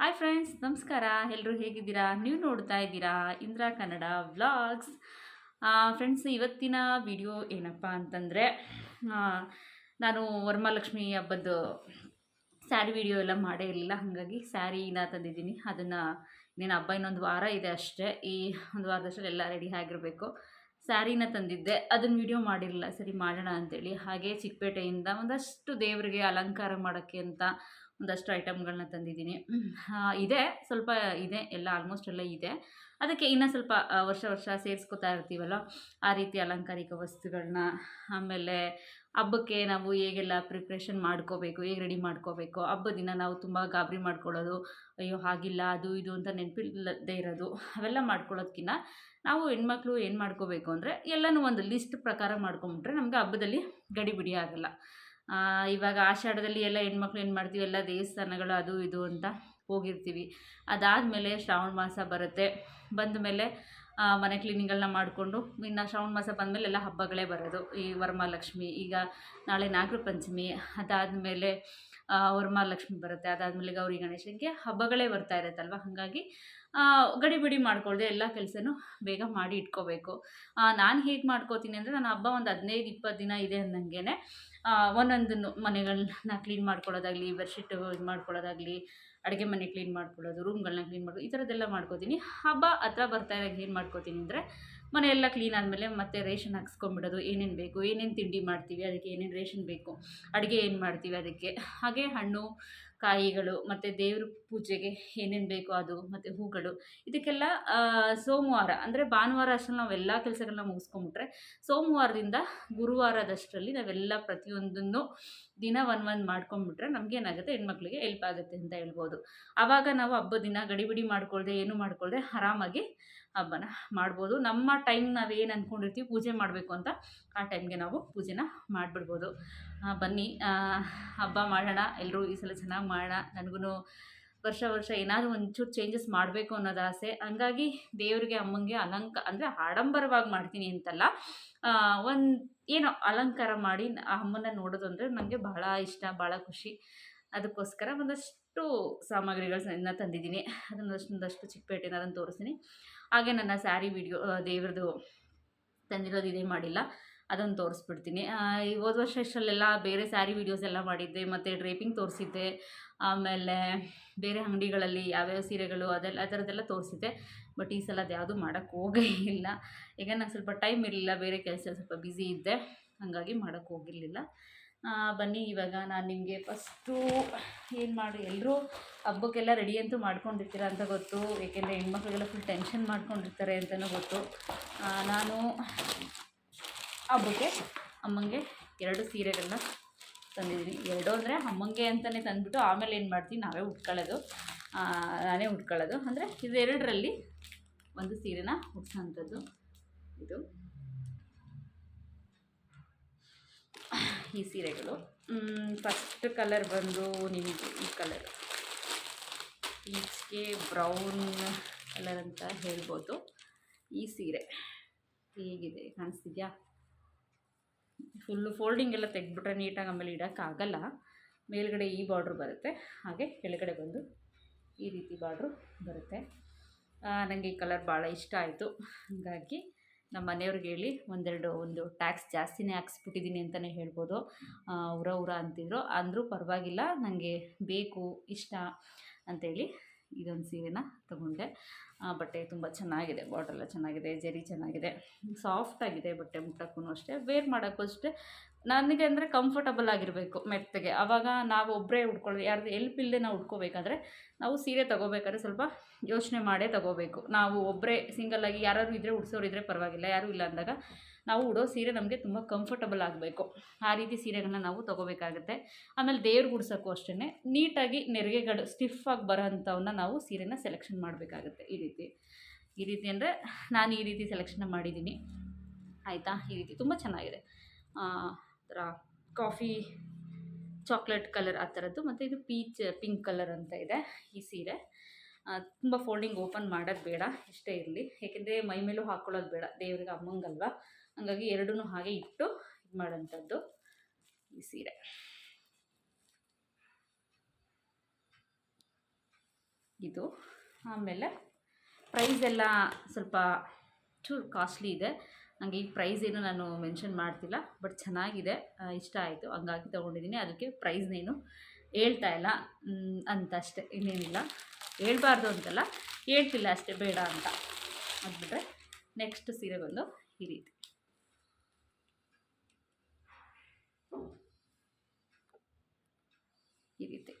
Hi friends ನಮಸ್ಕಾರ. ಎಲ್ಲರೂ ಹೇಗಿದ್ದೀರಾ? ನೀವು ನೋಡ್ತಾ ಇದ್ದೀರಾ ಇಂದಿರಾ ಕನ್ನಡ ವ್ಲಾಗ್ಸ್. ಫ್ರೆಂಡ್ಸ್ ಇವತ್ತಿನ ವಿಡಿಯೋ ಏನಪ್ಪ ಅಂತಂದರೆ ನಾನು ವರಮಹಾಲಕ್ಷ್ಮಿ ಹಬ್ಬದ ಸ್ಯಾರಿ ವಿಡಿಯೋ ಎಲ್ಲ ಮಾಡೇ ಇರಲಿಲ್ಲ. ಹಾಗಾಗಿ ಸ್ಯಾರಿನ ತಂದಿದ್ದೀನಿ. ಅದನ್ನು ಇನ್ನೇನು ಹಬ್ಬ ಇನ್ನೊಂದು ವಾರ ಇದೆ ಅಷ್ಟೇ. ಈ ಒಂದು ವಾರದಷ್ಟರಲ್ಲಿ ಎಲ್ಲ ರೆಡಿ ಆಗಿರಬೇಕು. ಸ್ಯಾರಿನ ತಂದಿದ್ದೆ. ಅದನ್ನು ವಿಡಿಯೋ ಮಾಡಿರಲಿಲ್ಲ. ಸರಿ ಮಾಡೋಣ ಅಂತೇಳಿ. ಹಾಗೆ ಚಿಕ್ಕಪೇಟೆಯಿಂದ ಒಂದಷ್ಟು ದೇವರಿಗೆ ಅಲಂಕಾರ ಮಾಡೋಕ್ಕೆ ಅಂತ ಒಂದಷ್ಟು ಐಟಮ್ಗಳನ್ನ ತಂದಿದ್ದೀನಿ. ಇದೆ. ಸ್ವಲ್ಪ ಇದೆ. ಎಲ್ಲ ಆಲ್ಮೋಸ್ಟ್ ಎಲ್ಲ ಇದೆ. ಅದಕ್ಕೆ ಇನ್ನೂ ಸ್ವಲ್ಪ ವರ್ಷ ವರ್ಷ ಸೇರಿಸ್ಕೊತಾ ಇರ್ತೀವಲ್ಲ ಆ ರೀತಿ ಅಲಂಕಾರಿಕ ವಸ್ತುಗಳನ್ನ ಆಮೇಲೆ ಹಬ್ಬಕ್ಕೆ ನಾವು ಹೇಗೆಲ್ಲ ಪ್ರಿಪ್ರೇಷನ್ ಮಾಡ್ಕೋಬೇಕು ಹೇಗೆ ರೆಡಿ ಮಾಡ್ಕೋಬೇಕು? ಹಬ್ಬದ ದಿನ ನಾವು ತುಂಬ ಗಾಬರಿ ಮಾಡ್ಕೊಳ್ಳೋದು ಅಯ್ಯೋ ಹಾಗಿಲ್ಲ ಅದು ಇದು ಅಂತ ನೆನಪಿಲ್ಲದೆ ಇರೋದು. ಅವೆಲ್ಲ ಮಾಡ್ಕೊಳ್ಳೋದಕ್ಕಿಂತ ನಾವು ಹೆಣ್ಮಕ್ಳು ಏನು ಮಾಡ್ಕೋಬೇಕು ಅಂದರೆ ಎಲ್ಲನೂ ಒಂದು ಲಿಸ್ಟ್ ಪ್ರಕಾರ ಮಾಡ್ಕೊಂಬಿಟ್ರೆ ನಮಗೆ ಹಬ್ಬದಲ್ಲಿ ಗಡಿಬಿಡಿ ಆಗಲ್ಲ. ಇವಾಗ ಆಷಾಢದಲ್ಲಿ ಎಲ್ಲ ಹೆಣ್ಮಕ್ಳು ಏನು ಮಾಡ್ತೀವಿ, ಎಲ್ಲ ದೇವಸ್ಥಾನಗಳು ಅದು ಇದು ಅಂತ ಹೋಗಿರ್ತೀವಿ. ಅದಾದಮೇಲೆ ಶ್ರಾವಣ ಮಾಸ ಬರುತ್ತೆ. ಬಂದ ಮೇಲೆ ಮನೆ ಕ್ಲೀನಿಂಗ್ಗಳನ್ನ ಮಾಡಿಕೊಂಡು, ಇನ್ನು ಶ್ರಾವಣ ಮಾಸ ಬಂದಮೇಲೆ ಎಲ್ಲ ಹಬ್ಬಗಳೇ ಬರೋದು. ಈ ವರಮಹಾಲಕ್ಷ್ಮಿ, ಈಗ ನಾಳೆ ನಾಗರ ಪಂಚಮಿ, ಅದಾದಮೇಲೆ ವರಮಹಾಲಕ್ಷ್ಮಿ ಬರುತ್ತೆ. ಅದಾದಮೇಲೆ ಗೌರಿ ಗಣೇಶನಿಗೆ ಹಬ್ಬಗಳೇ ಬರ್ತಾ ಇರುತ್ತಲ್ವ? ಹಾಗಾಗಿ ಗಡಿ ಗಡಿಬಿಡಿ ಮಾಡ್ಕೊಳ್ದೆ ಎಲ್ಲ ಕೆಲಸನೂ ಬೇಗ ಮಾಡಿ ಇಟ್ಕೋಬೇಕು. ನಾನು ಹೇಗೆ ಮಾಡ್ಕೋತೀನಿ ಅಂದರೆ, ನಾನು ಹಬ್ಬ ಒಂದು ಹದಿನೈದು ಇಪ್ಪತ್ತು ದಿನ ಇದೆ ಅಂದಂಗೆ ಒಂದೊಂದನ್ನು ಮನೆಗಳನ್ನ ಕ್ಲೀನ್ ಮಾಡ್ಕೊಳ್ಳೋದಾಗಲಿ ಬೆಡ್ಶೀಟ್ ಇದು ಮಾಡ್ಕೊಳ್ಳೋದಾಗಲಿ, ಅಡುಗೆ ಮನೆ ಕ್ಲೀನ್ ಮಾಡ್ಕೊಳ್ಳೋದು ರೂಮ್ಗಳನ್ನ ಕ್ಲೀನ್ ಮಾಡೋದು ಈ ಥರದ್ದೆಲ್ಲ ಮಾಡ್ಕೋತೀನಿ. ಹಬ್ಬ ಹತ್ರ ಇರೋ ಏನು ಮಾಡ್ಕೋತೀನಿ ಅಂದರೆ ಮನೆ ಎಲ್ಲ ಕ್ಲೀನ್ ಆದಮೇಲೆ ಮತ್ತೆ ರೇಷನ್ ಹಾಕ್ಸ್ಕೊಂಬಿಡೋದು ಏನೇನು ಬೇಕು, ಏನೇನು ತಿಂಡಿ ಮಾಡ್ತೀವಿ, ಅದಕ್ಕೆ ಏನೇನು ರೇಷನ್ ಬೇಕು, ಅಡುಗೆ ಏನು ಮಾಡ್ತೀವಿ, ಅದಕ್ಕೆ. ಹಾಗೆ ಹಣ್ಣು ಕಾಯಿಗಳು ಮತ್ತು ದೇವ್ರ ಪೂಜೆಗೆ ಏನೇನು ಬೇಕೋ ಅದು ಮತ್ತು ಹೂಗಳು, ಇದಕ್ಕೆಲ್ಲ ಸೋಮವಾರ ಅಂದರೆ ಭಾನುವಾರ ಅಷ್ಟರಲ್ಲಿ ನಾವೆಲ್ಲ ಕೆಲಸಗಳನ್ನ ಮುಗಿಸ್ಕೊಂಬಿಟ್ರೆ ಸೋಮವಾರದಿಂದ ಗುರುವಾರದಷ್ಟರಲ್ಲಿ ನಾವೆಲ್ಲ ಪ್ರತಿಯೊಂದನ್ನು ದಿನ ಒಂದು ಒಂದು ಮಾಡ್ಕೊಂಬಿಟ್ರೆ ನಮಗೇನಾಗುತ್ತೆ ಹೆಣ್ಮಕ್ಳಿಗೆ ಹೆಲ್ಪ್ ಆಗುತ್ತೆ ಅಂತ ಹೇಳ್ಬೋದು. ಆವಾಗ ನಾವು ಹಬ್ಬದ ದಿನ ಗಡಿಬಿಡಿ ಮಾಡ್ಕೊಳ್ದೆ ಏನು ಮಾಡ್ಕೊಳ್ದೆ ಆರಾಮಾಗಿ ಹಬ್ಬನ ಮಾಡ್ಬೋದು. ನಮ್ಮ ಟೈಮ್ ನಾವು ಏನು ಅಂದ್ಕೊಂಡಿರ್ತೀವಿ ಪೂಜೆ ಮಾಡಬೇಕು ಅಂತ ಆ ಟೈಮ್ಗೆ ನಾವು ಪೂಜೆನ ಮಾಡಿಬಿಡ್ಬೋದು. ಬನ್ನಿ. ಹಬ್ಬ ಮಾಡೋಣ. ಎಲ್ಲರೂ ಈ ಸಲ ಚೆನ್ನಾಗಿ ಮಾಡೋಣ. ನನಗೂ ವರ್ಷ ವರ್ಷ ಏನಾದರೂ ಒಂಚೂರು ಚೇಂಜಸ್ ಮಾಡಬೇಕು ಅನ್ನೋದು ಆಸೆ. ಹಂಗಾಗಿ ದೇವರಿಗೆ, ಅಮ್ಮಂಗೆ ಅಲಂಕ, ಅಂದರೆ ಆಡಂಬರವಾಗಿ ಮಾಡ್ತೀನಿ ಅಂತಲ್ಲ. ಒಂದು ಏನೋ ಅಲಂಕಾರ ಮಾಡಿ ಆ ಅಮ್ಮನ ನೋಡೋದು ಅಂದರೆ ನನಗೆ ಬಹಳ ಇಷ್ಟ ಭಾಳ ಖುಷಿ. ಅದಕ್ಕೋಸ್ಕರ ಒಂದಷ್ಟು ಸಾಮಗ್ರಿಗಳನ್ನ ತಂದಿದ್ದೀನಿ. ಅದನ್ನೊಂದಷ್ಟು ಚಿಕ್ಕಪೇಟೆನ ಅದನ್ನು ತೋರಿಸ್ತೀನಿ. ಹಾಗೆ ನನ್ನ ಸ್ಯಾರಿ ವಿಡಿಯೋ ದೇವ್ರದ್ದು ತಂದಿರೋದು ಇದೇ ಮಾಡಿಲ್ಲ. ಅದನ್ನು ತೋರಿಸ್ಬಿಡ್ತೀನಿ. ಈ ಹೋದ ವರ್ಷ ಇಷ್ಟರಲ್ಲೆಲ್ಲ ಬೇರೆ ಸ್ಯಾರಿ ವೀಡಿಯೋಸ್ ಎಲ್ಲ ಮಾಡಿದ್ದೆ, ಮತ್ತು ಡ್ರೇಪಿಂಗ್ ತೋರಿಸಿದ್ದೆ. ಆಮೇಲೆ ಬೇರೆ ಅಂಗಡಿಗಳಲ್ಲಿ ಯಾವ್ಯಾವ ಸೀರೆಗಳು ಅದೆಲ್ಲ, ಆ ಥರದ್ದೆಲ್ಲ ತೋರಿಸಿದ್ದೆ. ಬಟ್ ಈ ಸಲ ಅದು ಯಾವುದೂ ಮಾಡೋಕ್ಕೆ ಹೋಗೇ ಇಲ್ಲ. ಈಗ ನಂಗೆ ಸ್ವಲ್ಪ ಟೈಮ್ ಇರಲಿಲ್ಲ, ಬೇರೆ ಕೆಲಸ ಸ್ವಲ್ಪ ಬ್ಯುಸಿ ಇದ್ದೆ. ಹಾಗಾಗಿ ಮಾಡೋಕ್ಕೆ ಹೋಗಿರಲಿಲ್ಲ. ಬನ್ನಿ, ಇವಾಗ ನಾನು ನಿಮಗೆ ಫಸ್ಟು ಏನು ಮಾಡಿ ಎಲ್ಲರೂ ಹಬ್ಬಕ್ಕೆಲ್ಲ ರೆಡಿ ಅಂತೂ ಮಾಡ್ಕೊಂಡಿರ್ತೀರ ಅಂತ ಗೊತ್ತು. ಏಕೆಂದರೆ ಹೆಣ್ಮಕ್ಳಿಗೆಲ್ಲ ಫುಲ್ ಟೆನ್ಷನ್ ಮಾಡ್ಕೊಂಡಿರ್ತಾರೆ ಅಂತಲೂ ಗೊತ್ತು. ನಾನು ಹಬ್ಬಕ್ಕೆ ಅಮ್ಮಂಗೆ ಎರಡು ಸೀರೆಗಳನ್ನ ತಂದಿದ್ದೀನಿ. ಎರಡು ಅಂದರೆ ಅಮ್ಮಂಗೆ ಅಂತಲೇ ತಂದುಬಿಟ್ಟು ಆಮೇಲೆ ಏನು ಮಾಡ್ತೀನಿ ನಾವೇ ಉಟ್ಕೊಳ್ಳೋದು. ನಾನೇ ಉಟ್ಕೊಳ್ಳೋದು. ಅಂದರೆ ಇದೆರಡರಲ್ಲಿ ಒಂದು ಸೀರೆನ ಉಟ್ಸೋಂಥದ್ದು. ಇದು. ಈ ಸೀರೆಗಳು. ಫಸ್ಟ್ ಕಲರ್ ಬಂದು ನಿಮಗೆ ಈ ಕಲರ್ ಈಚೆಗೆ ಬ್ರೌನ್ ಕಲರ್ ಅಂತ ಹೇಳ್ಬೋದು. ಈ ಸೀರೆ ಹೇಗಿದೆ, ಕಾಣಿಸ್ತಿದ್ಯಾ? ಫುಲ್ಲು ಫೋಲ್ಡಿಂಗ್ ಎಲ್ಲ ತೆಗೆದ್ಬಿಟ್ರೆ ನೀಟಾಗಿ ಆಮೇಲೆ ಇಡೋಕ್ಕಾಗಲ್ಲ ಮೇಲ್ಗಡೆ ಈ ಬಾರ್ಡ್ರ್ ಬರುತ್ತೆ. ಹಾಗೆ ಕೆಳಗಡೆ ಬಂದು ಈ ರೀತಿ ಬಾರ್ಡ್ರು ಬರುತ್ತೆ. ನನಗೆ ಈ ಕಲರ್ ಭಾಳ ಇಷ್ಟ ಆಯಿತು. ಹಾಗಾಗಿ ನಮ್ಮ ಮನೆಯವ್ರಿಗೆ ಹೇಳಿ ಒಂದೆರಡು ಒಂದು ಟ್ಯಾಕ್ಸ್ ಜಾಸ್ತಿನೇ ಹಾಕ್ಸ್ಬಿಟ್ಟಿದ್ದೀನಿ ಅಂತಲೇ ಹೇಳ್ಬೋದು. ಉರ ಉರ ಅಂತಿದ್ರು. ಅಂದರೂ ಪರವಾಗಿಲ್ಲ ನನಗೆ ಬೇಕು, ಇಷ್ಟ ಅಂಥೇಳಿ ಇದೊಂದು ಸೀರೆನ ತಗೊಂಡೆ. ಬಟ್ಟೆ ತುಂಬ ಚೆನ್ನಾಗಿದೆ ಬಾರ್ಡ್ರೆಲ್ಲ ಚೆನ್ನಾಗಿದೆ, ಜರಿ ಚೆನ್ನಾಗಿದೆ. ಸಾಫ್ಟಾಗಿದೆ ಬಟ್ಟೆ ಮುಟ್ಟಕ್ಕೂ ಅಷ್ಟೇ. ವೇರ್ ಮಾಡೋಕ್ಕೂ ಅಷ್ಟೇ. ನನಗೆ ಅಂದರೆ ಕಂಫರ್ಟಬಲ್ ಆಗಿರಬೇಕು ಮೆತ್ತಗೆ. ಆವಾಗ ನಾವು ಒಬ್ಬರೇ ಉಟ್ಕೊಳ್ಳಿ ಯಾರ್ದು ಎಲ್ಪ್ ಇಲ್ಲದೆ ನಾವು ಉಟ್ಕೋಬೇಕಾದ್ರೆ ನಾವು ಸೀರೆ ತೊಗೋಬೇಕಾದ್ರೆ ಸ್ವಲ್ಪ ಯೋಚನೆ ಮಾಡೇ ತೊಗೋಬೇಕು. ನಾವು ಒಬ್ಬರೇ ಸಿಂಗಲ್ಲಾಗಿ ಯಾರಾದ್ರು ಇದ್ದರೆ ಉಡ್ಸೋರಿದ್ರೆ ಪರವಾಗಿಲ್ಲ, ಯಾರೂ ಇಲ್ಲ ಅಂದಾಗ ನಾವು ಉಡೋ ಸೀರೆ ನಮಗೆ ತುಂಬ ಕಂಫರ್ಟಬಲ್ ಆಗಬೇಕು. ಆ ರೀತಿ ಸೀರೆಗಳನ್ನ ನಾವು ತೊಗೋಬೇಕಾಗುತ್ತೆ. ಆಮೇಲೆ ದೇವ್ರು ಉಡ್ಸೋಕ್ಕೂ ಅಷ್ಟೇ ನೀಟಾಗಿ ನೆರಿಗೆಗಳು ಸ್ಟಿಫಾಗಿ ಬರೋ ಅಂಥವನ್ನ ನಾವು ಸೀರೆನ ಸೆಲೆಕ್ಷನ್ ಮಾಡಬೇಕಾಗುತ್ತೆ ಈ ರೀತಿ. ಈ ರೀತಿ ಅಂದರೆ ನಾನು ಈ ರೀತಿ ಸೆಲೆಕ್ಷನ್ ಮಾಡಿದ್ದೀನಿ ಆಯಿತಾ? ಈ ರೀತಿ ತುಂಬ ಚೆನ್ನಾಗಿದೆ. ಥರ ಕಾಫಿ ಚಾಕ್ಲೇಟ್ ಕಲರ್ ಆ ಥರದ್ದು ಮತ್ತು ಇದು ಪೀಚ್ ಪಿಂಕ್ ಕಲರ್ ಅಂತ ಇದೆ ಈ ಸೀರೆ. ತುಂಬ ಫೋಲ್ಡಿಂಗ್ ಓಪನ್ ಮಾಡೋದು ಬೇಡ, ಇಷ್ಟೇ ಇರಲಿ. ಏಕೆಂದರೆ ಮೈ ಮೇಲೂ ಹಾಕ್ಕೊಳ್ಳೋದು ಬೇಡ, ದೇವ್ರಿಗೆ ಅಮ್ಮಂಗಲ್ವ? ಹಂಗಾಗಿ ಎರಡೂ ಹಾಗೆ ಇಟ್ಟು ಇದು ಮಾಡೋಂಥದ್ದು ಈ ಸೀರೆ. ಇದು ಆಮೇಲೆ ಪ್ರೈಸ್ ಎಲ್ಲ ಸ್ವಲ್ಪ ಚೂರು ಕಾಸ್ಟ್ಲಿ ಇದೆ. ನನಗೆ ಈ ಪ್ರೈಸ್ ಏನು ನಾನು ಮೆನ್ಷನ್ ಮಾಡ್ತಿಲ್ಲ ಬಟ್ ಚೆನ್ನಾಗಿದೆ ಇಷ್ಟ ಆಯಿತು. ಹಂಗಾಗಿ ತೊಗೊಂಡಿದ್ದೀನಿ. ಅದಕ್ಕೆ ಪ್ರೈಸ್ನೇನು ಹೇಳ್ತಾ ಇಲ್ಲ ಅಂತ ಅಷ್ಟೇ, ಇನ್ನೇನಿಲ್ಲ. ಹೇಳ್ಬಾರ್ದು ಅಂತಲ್ಲ, ಹೇಳ್ತಿಲ್ಲ ಅಷ್ಟೇ, ಬೇಡ ಅಂತ. ಅದ್ಬಿಟ್ರೆ ನೆಕ್ಸ್ಟ್ ಸೀರೆ ಬಂದು ಈ ರೀತಿ. ಈ ರೀತಿ.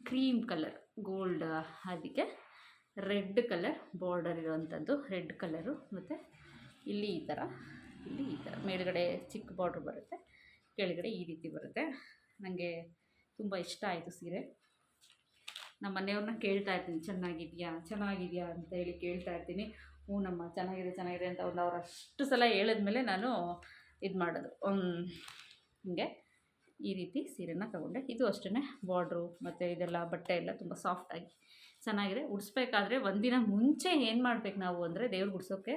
ಕ್ರೀಮ್ ಕಲರ್, ಗೋಲ್ಡ್ ಅದಕ್ಕೆ ರೆಡ್ ಕಲರ್, ಬಾರ್ಡರ್ ಇರುವಂಥದ್ದು ರೆಡ್ ಕಲರು ಮತ್ತು ಇಲ್ಲಿ ಈ ಥರ, ಇಲ್ಲಿ ಈ ಥರ. ಮೇಲುಗಡೆ ಚಿಕ್ಕ ಬಾರ್ಡ್ರ್ ಬರುತ್ತೆ, ಕೆಳಗಡೆ ಈ ರೀತಿ ಬರುತ್ತೆ. ನನಗೆ ತುಂಬ ಇಷ್ಟ ಆಯಿತು ಸೀರೆ. ನಮ್ಮ ಮನೆಯವ್ರನ್ನ ಕೇಳ್ತಾ ಇರ್ತೀನಿ, ಚೆನ್ನಾಗಿದೆಯಾ ಚೆನ್ನಾಗಿದೆಯಾ ಅಂತ ಹೇಳಿ ಕೇಳ್ತಾ ಇರ್ತೀನಿ. ಹ್ಞೂ ನಮ್ಮ ಚೆನ್ನಾಗಿದೆ ಚೆನ್ನಾಗಿದೆ ಅಂತ ಒಂದು ಅವ್ರು ಅಷ್ಟು ಸಲ ಹೇಳಿದ್ಮೇಲೆ ನಾನು ಇದು ಮಾಡೋದು. ಹೀಗೆ ಈ ರೀತಿ ಸೀರೆನ ತೊಗೊಂಡೆ. ಇದು ಅಷ್ಟೇ ಬಾರ್ಡ್ರು ಮತ್ತು ಇದೆಲ್ಲ ಬಟ್ಟೆ ಎಲ್ಲ ತುಂಬ ಸಾಫ್ಟಾಗಿ ಚೆನ್ನಾಗಿದೆ. ಉಡಿಸ್ಬೇಕಾದ್ರೆ ಒಂದಿನ ಮುಂಚೆ ಏನು ಮಾಡ್ಬೇಕು ನಾವು ಅಂದರೆ ದೇವ್ರಿಗೆ ಉಡ್ಸೋಕ್ಕೆ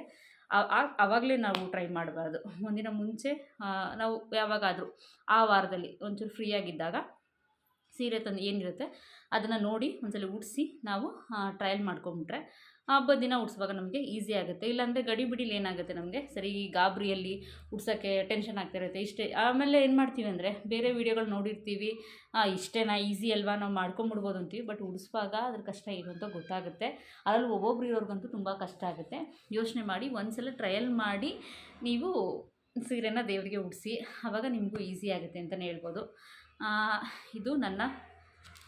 ಆವಾಗಲೇ ನಾವು ಟ್ರೈ ಮಾಡಬಾರ್ದು. ಒಂದಿನ ಮುಂಚೆ ನಾವು ಯಾವಾಗಾದರೂ ಆ ವಾರದಲ್ಲಿ ಒಂಚೂರು ಫ್ರೀಯಾಗಿದ್ದಾಗ ಸೀರೆ ತಂದು ಏನಿರುತ್ತೆ ಅದನ್ನು ನೋಡಿ ಒಂದ್ಸಲ ಉಡಿಸಿ ನಾವು ಟ್ರಯಲ್ ಮಾಡ್ಕೊಂಬಿಟ್ರೆ ಹಬ್ಬದ ದಿನ ಉಡ್ಸುವಾಗ ನಮಗೆ ಈಸಿ ಆಗುತ್ತೆ. ಇಲ್ಲಾಂದರೆ ಗಡಿ ಬಿಡಿಲಿ ಏನಾಗುತ್ತೆ ನಮಗೆ? ಸರಿ ಗಾಬರಿಯಲ್ಲಿ ಉಡ್ಸೋಕ್ಕೆ ಟೆನ್ಷನ್ ಆಗ್ತಾ ಇರುತ್ತೆ. ಇಷ್ಟೇ, ಆಮೇಲೆ ಏನು ಮಾಡ್ತೀವಿ ಅಂದರೆ, ಬೇರೆ ವೀಡಿಯೋಗಳು ನೋಡಿರ್ತೀವಿ. ಇಷ್ಟೇನಾ ಈಸಿ ಅಲ್ವಾ? ನಾವು ಮಾಡ್ಕೊಂಬಿಡ್ಬೋದು ಅಂತೀವಿ. ಬಟ್ ಉಡಿಸುವಾಗ ಅದ್ರ ಕಷ್ಟ ಏನು ಅಂತ ಗೊತ್ತಾಗುತ್ತೆ. ಅದರಲ್ಲಿ ಒಬ್ಬೊಬ್ರು ಇರೋರ್ಗಂತೂ ತುಂಬ ಕಷ್ಟ ಆಗುತ್ತೆ. ಯೋಚನೆ ಮಾಡಿ, ಒಂದ್ಸಲ ಟ್ರಯಲ್ ಮಾಡಿ ನೀವು ಸೀರೆನ ದೇವರಿಗೆ ಉಡಿಸಿ ಆವಾಗ ನಿಮಗೂ ಈಸಿ ಆಗುತ್ತೆ ಅಂತಲೇ ಹೇಳ್ಬೋದು. ಇದು ನನ್ನ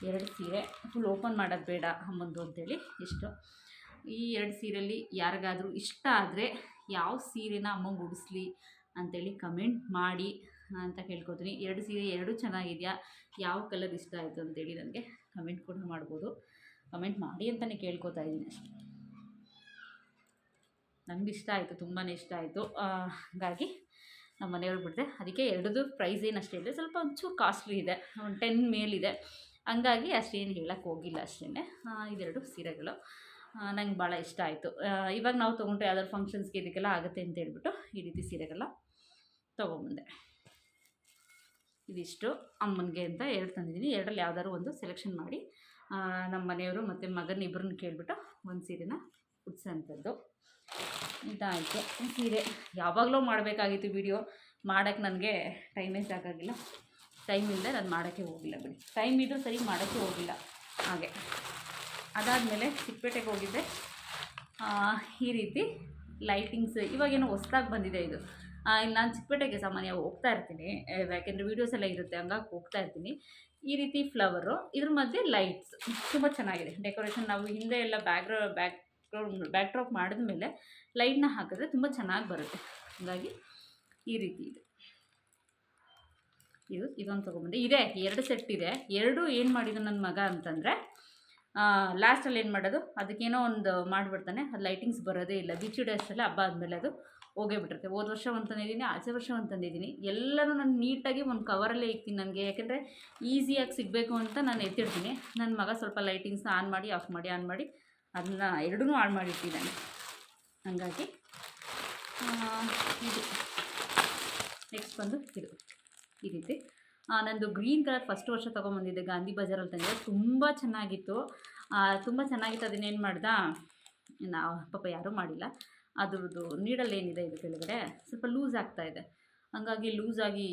ಎರಡು ಸೀರೆ. ಫುಲ್ ಓಪನ್ ಮಾಡೋದು ಬೇಡ ಅಮ್ಮಂದು ಅಂತೇಳಿ ಇಷ್ಟು ಈ ಎರಡು ಸೀರೆಯಲ್ಲಿ ಯಾರಿಗಾದರೂ ಇಷ್ಟ ಆದರೆ ಯಾವ ಸೀರೆನ ಅಮ್ಮಂಗೆ ಉಡಿಸ್ಲಿ ಅಂತೇಳಿ ಕಮೆಂಟ್ ಮಾಡಿ ಅಂತ ಕೇಳ್ಕೊತೀನಿ ಎರಡು ಸೀರೆ ಎರಡೂ ಚೆನ್ನಾಗಿದೆಯಾ? ಯಾವ ಕಲರ್ ಇಷ್ಟ ಆಯಿತು ಅಂತೇಳಿ ನನಗೆ ಕಮೆಂಟ್ ಕೂಡ ಮಾಡ್ಬೋದು. ಕಮೆಂಟ್ ಮಾಡಿ ಅಂತಲೇ ಕೇಳ್ಕೊತಾ ಇದ್ದೀನಿ ನನಗೆ ಇಷ್ಟ ಆಯಿತು ತುಂಬಾ ಇಷ್ಟ ಆಯಿತು. ಹಾಗಾಗಿ ನಮ್ಮ ಮನೆಯವ್ರು ಬಿಟ್ಟರೆ ಅದಕ್ಕೆ ಎರಡದು ಪ್ರೈಸ್ ಏನು ಅಷ್ಟೇ ಇದೆ ಸ್ವಲ್ಪ ಒಂಚೂರು ಕಾಸ್ಟ್ಲಿ ಇದೆ. ಒಂದು ಟೆನ್ ಮೇಲಿದೆ. ಹಂಗಾಗಿ ಅಷ್ಟೇನು ಹೇಳೋಕ್ಕೆ ಹೋಗಿಲ್ಲ ಅಷ್ಟೇ ಇದೆರಡು ಸೀರೆಗಳು. ನಂಗೆ ಭಾಳ ಇಷ್ಟ ಆಯಿತು. ಇವಾಗ ನಾವು ತೊಗೊಂಡ್ರೆ ಯಾವ್ದಾದ್ರು ಫಂಕ್ಷನ್ಸ್ಗೆ ಇದಕ್ಕೆಲ್ಲ ಆಗುತ್ತೆ ಅಂತ ಹೇಳ್ಬಿಟ್ಟು ಈ ರೀತಿ ಸೀರೆಗೆಲ್ಲ ತೊಗೊಂಬಂದೆ. ಇದಿಷ್ಟು. ಅಮ್ಮನಿಗೆ ಅಂತ ಎರಡು ತಂದಿದ್ದೀನಿ ಎರಡರಲ್ಲಿ ಯಾವ್ದಾದ್ರು ಒಂದು ಸೆಲೆಕ್ಷನ್ ಮಾಡಿ ನಮ್ಮ ಮನೆಯವರು ಮತ್ತು ಮಗನ ಇಬ್ಬರನ್ನ ಕೇಳಿಬಿಟ್ಟು ಒಂದು ಸೀರೆನ ಉಡ್ಸೋಂಥದ್ದು ಇದಾಯಿತು. ಸೀರೆ ಯಾವಾಗಲೂ ಮಾಡಬೇಕಾಗಿತ್ತು ವಿಡಿಯೋ ಮಾಡೋಕ್ಕೆ ನನಗೆ ಟೈಮೇ ಸಾಕಾಗಿಲ್ಲ. ಟೈಮ್ ಇಲ್ಲದೆ ನಾನು ಮಾಡೋಕ್ಕೆ ಹೋಗಿಲ್ಲ ಬಿಡಿ. ಟೈಮ್ ಇದ್ದರೂ ಸರಿ ಮಾಡೋಕ್ಕೆ ಹೋಗಿಲ್ಲ. ಹಾಗೆ. ಅದಾದಮೇಲೆ ಚಿಕ್ಕಪೇಟೆಗೆ ಹೋಗಿದ್ದೆ. ಈ ರೀತಿ ಲೈಟಿಂಗ್ಸ್ ಇವಾಗೇನೋ ಹೊಸ್ದಾಗಿ ಬಂದಿದೆ ಇದು. ಇಲ್ಲಿ ನಾನು ಚಿಕ್ಕಪೇಟೆಗೆ ಸಾಮಾನ್ಯ ಹೋಗ್ತಾ ಇರ್ತೀನಿ. ಯಾಕೆಂದರೆ ವೀಡಿಯೋಸ್ ಎಲ್ಲ ಇರುತ್ತೆ, ಹಂಗಾಗಿ ಹೋಗ್ತಾ ಇರ್ತೀನಿ. ಈ ರೀತಿ ಫ್ಲವರು ಇದ್ರ ಮಧ್ಯೆ ಲೈಟ್ಸ್ ತುಂಬ ಚೆನ್ನಾಗಿದೆ. ಡೆಕೋರೇಷನ್ ನಾವು ಹಿಂದೆ ಎಲ್ಲ ಬ್ಯಾಕ್ಗ್ರೌ ಬ್ಯಾಕ್ ಬ್ಯಾಕ್ ಡ್ರಾಪ್ ಮಾಡಿದ್ಮೇಲೆ ಲೈಟ್ನ ಹಾಕಿದ್ರೆ ತುಂಬ ಚೆನ್ನಾಗಿ ಬರುತ್ತೆ. ಹಾಗಾಗಿ ಈ ರೀತಿ ಇದೆ. ಇದು, ಇದೊಂದು ತೊಗೊಂಬಂದೆ ಇದೆ, ಎರಡು ಸೆಟ್ ಇದೆ. ಎರಡು ಏನು ಮಾಡಿದ ನನ್ನ ಮಗ ಅಂತಂದರೆ ಲಾಸ್ಟಲ್ಲಿ ಏನು ಮಾಡೋದು? ಅದಕ್ಕೇನೋ ಒಂದು ಮಾಡಿಬಿಡ್ತಾನೆ. ಅದು ಲೈಟಿಂಗ್ಸ್ ಬರೋದೇ ಇಲ್ಲ. ಬಿಚ್ಚು ಅಷ್ಟರಲ್ಲಿ ಹಬ್ಬ ಆದಮೇಲೆ ಅದು ಹೋಗೇ ಬಿಟ್ಟಿರುತ್ತೆ ಹೋದ ವರ್ಷ ಒಂದು ತಂದಿದ್ದೀನಿ, ಆಚೆ ವರ್ಷ ಒಂದು ತಂದಿದ್ದೀನಿ. ಎಲ್ಲರೂ ನಾನು ನೀಟಾಗಿ ಒಂದು ಕವರಲ್ಲೇ ಇಕ್ತೀನಿ ನನಗೆ. ಯಾಕೆಂದರೆ ಈಸಿಯಾಗಿ ಸಿಗಬೇಕು ಅಂತ ನಾನು ಎತ್ತಿರ್ತೀನಿ ನನ್ನ ಮಗ ಸ್ವಲ್ಪ ಲೈಟಿಂಗ್ಸ್ನ ಆನ್ ಮಾಡಿ ಆಫ್ ಮಾಡಿ ಆನ್ ಮಾಡಿ ಅದನ್ನ ಎರಡೂ ಆನ್ ಮಾಡಿಟ್ಟಿದ್ದಾನೆ. ಹಾಗಾಗಿ ಇದು. ನೆಕ್ಸ್ಟ್ ಬಂದು ಇದು. ಈ ರೀತಿ. ನಂದು ಗ್ರೀನ್ ಕಲರ್ ಫಸ್ಟ್ ವರ್ಷ ತೊಗೊಂಬಂದಿದ್ದೆ ಗಾಂಧಿ ಬಜಾರಲ್ಲಿ ತಂದಿದ್ದೆ ತುಂಬ ಚೆನ್ನಾಗಿತ್ತು. ತುಂಬ ಚೆನ್ನಾಗಿತ್ತು. ಅದನ್ನೇನು ಮಾಡ್ದ? ನಾವು ಪಾಪ ಯಾರೂ ಮಾಡಿಲ್ಲ. ಅದ್ರದ್ದು ನೀಡಲ್ ಏನಿದೆ ಇದು ಕೆಳಗಡೆ? ಸ್ವಲ್ಪ ಲೂಸ್ ಆಗ್ತಾ ಇದೆ. ಹಂಗಾಗಿ ಲೂಸಾಗಿ